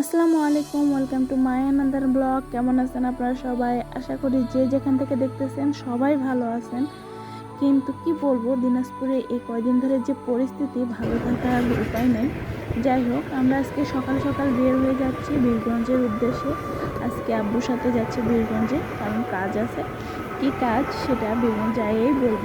আসসালামু আলাইকুম welcome to my another blog কেমন আছেন আপনারা সবাই? আশা করি যে যেখান থেকে দেখতেছেন সবাই ভালো আছেন। কিন্তু কি বলব, দিনাজপুরে এই কয়দিন ধরে যে পরিস্থিতি, ভালো থাকার উপায় নেই। যাই হোক, আমরা আজকে সকাল সকাল বের হয়ে যাচ্ছি বীরগঞ্জের উদ্দেশ্যে। আজকে আব্বুর সাথে যাচ্ছি বীরগঞ্জে, কারণ কাজ আছে। কি কাজ সেটা বীরগঞ্জ যাইয়েই বলব।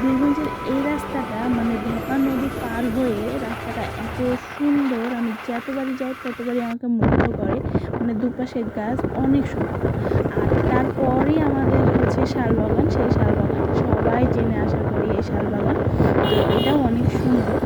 বীরগঞ্জের এই রাস্তাটা মানে ঢাকা নদী পার হয়ে রাস্তাটা এত সুন্দর আমি যতবারই যাই, ততবারই আমাকে মুগ্ধ করে মানে দুপাশে গাছ অনেক সুন্দর। আর তারপরই আমাদের হচ্ছে শালবাগান সেই শালবাগান সবাই জেনে আশা করি এই শালবাগান তো এটাও অনেক সুন্দর।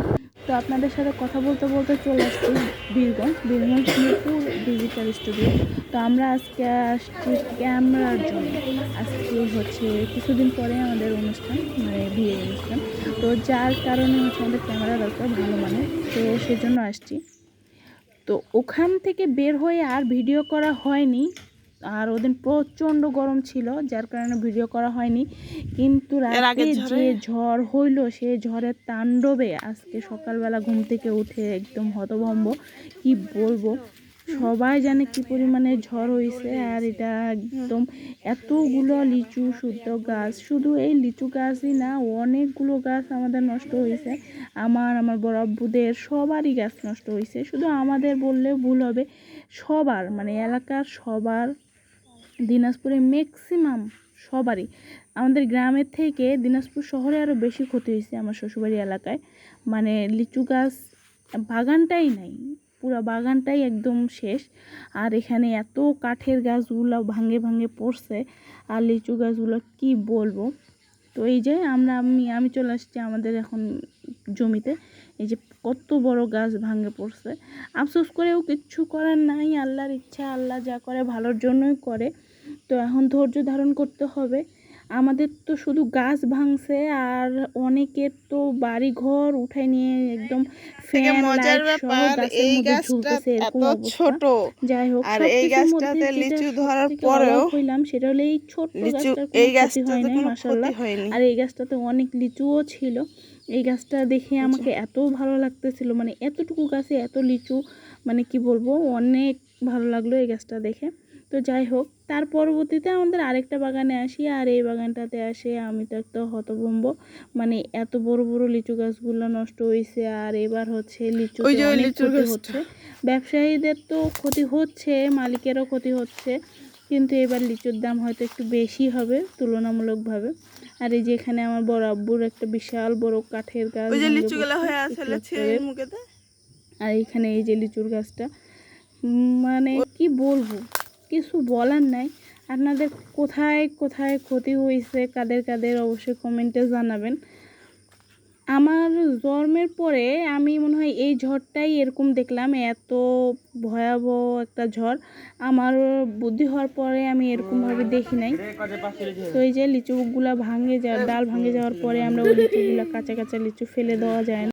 তো আপনাদের সাথে কথা বলতে বলতে চলে আসছি বীরগঞ্জ বীরগঞ্জ মিরপুর ডিজিটাল স্টুডিও তো আমরা আজকে আসছি ক্যামেরার জন্য। আজকে হচ্ছে কিছুদিন পরে আমাদের অনুষ্ঠান মানে বিয়ের অনুষ্ঠান। তো যার কারণে হচ্ছে আমাদের ক্যামেরা দরকার, ভালো মানে তো সেজন্য আসছি। তো ওখান থেকে বের হয়ে আর ভিডিও করা হয়নি। আর ওদিন প্রচণ্ড গরম ছিল যার কারণে ভিডিও করা হয়নি। কিন্তু রাতে যে ঝড় হইল সেই ঝড়ের তাণ্ডবে আজকে সকালবেলা ঘুম থেকে উঠে একদম হতভম্ব। কি বলব? সবাই জানে কি পরিমাণে ঝড় হয়েছে আর এটা একদম এতগুলো লিচু, শুদ্ধ গাছ। শুধু এই লিচু গাছই না, অনেকগুলো গাছ আমাদের নষ্ট হয়েছে। আমার আমার বড় আব্বুদের সবারই গাছ নষ্ট হয়েছে। শুধু আমাদের বললে ভুল হবে। সবার মানে এলাকার সবার, দিনাজপুরে ম্যাক্সিমাম সবারই। আমাদের গ্রামের থেকে দিনাজপুর শহরে আরও বেশি ক্ষতি হয়েছে আমার শ্বশুরবাড়ি এলাকায়। মানে লিচু গাছ বাগানটাই নাই। পুরো বাগানটাই একদম শেষ। আর এখানে এত কাঠের গাছগুলো ভাঙে ভাঙে পড়ছে, আর লিচু গাছগুলো কি বলব? তো এই যে আমরা, আমি আমি চলে আসছি আমাদের এখন জমিতে। এই যে কত বড় গাছ ভাঙে পড়ছে। আফসোস করেও কিচ্ছু করার নাই। আল্লাহর ইচ্ছা, আল্লাহ যা করে ভালোর জন্যই করে। তো এখন ধৈর্য ধারণ করতে হবে। আমাদের তো শুধু গাছ ভাঙছে আর অনেকের তো বাড়ি ঘর উঠাই নিয়ে একদম মজার ব্যাপার এই গাছটা এত ছোট। যাই হোক আর এই গাছটাতে লিচু ধরার পরেও হইলাম সেটা হলো এই ছোট্ট লিচু গাছটার এই ক্ষতি হয়নি। আর এই গাছটাতে অনেক লিচুও ছিল। এই গাছটা দেখে আমাকে এত ভালো লাগতেছিল মানে এতটুকু গাছে এত লিচু মানে কি বলব অনেক ভালো লাগল এই গাছটা দেখে। তো যাই হোক তার পরবর্তীতে আমাদের আরেকটা বাগানে আসি আর এই বাগানটাতে আসে আমি তো একটা হতভম্ব। মানে এত বড় বড় লিচু গাছগুলো নষ্ট হয়েছে আর এবার হচ্ছে লিচু হচ্ছে। ব্যবসায়ীদের তো ক্ষতি হচ্ছে মালিকেরও ক্ষতি হচ্ছে কিন্তু এবার লিচুর দাম হয়তো একটু বেশি হবে তুলনামূলকভাবে। আর এই যে এখানে আমার বড় আব্বুর একটা বিশাল বড় কাঠের গাছ ওই যে লিচুগুলো হয়ে আছে মুখেতে? আর এখানে এই যে লিচুর গাছটা মানে কি বলব? কিছু বলার নাই। আপনাদের কোথায় কোথায় ক্ষতি হয়েছে কাদের কাদের অবশ্যই কমেন্টে জানাবেন। আমার জন্মের পরে আমি মনে হয় এই ঝড়টাই এরকম দেখলাম, এত ভয়াবহ একটা ঝড়। আমার বুদ্ধি হওয়ার পরে আমি এরকমভাবে দেখি নাই। তো এই যে লিচুগুলা ভাঙে যাওয়ার ডাল ভাঙে যাওয়ার পরে আমরা ওই লিচুগুলো কাঁচা কাঁচা লিচু ফেলে দেওয়া যায় না।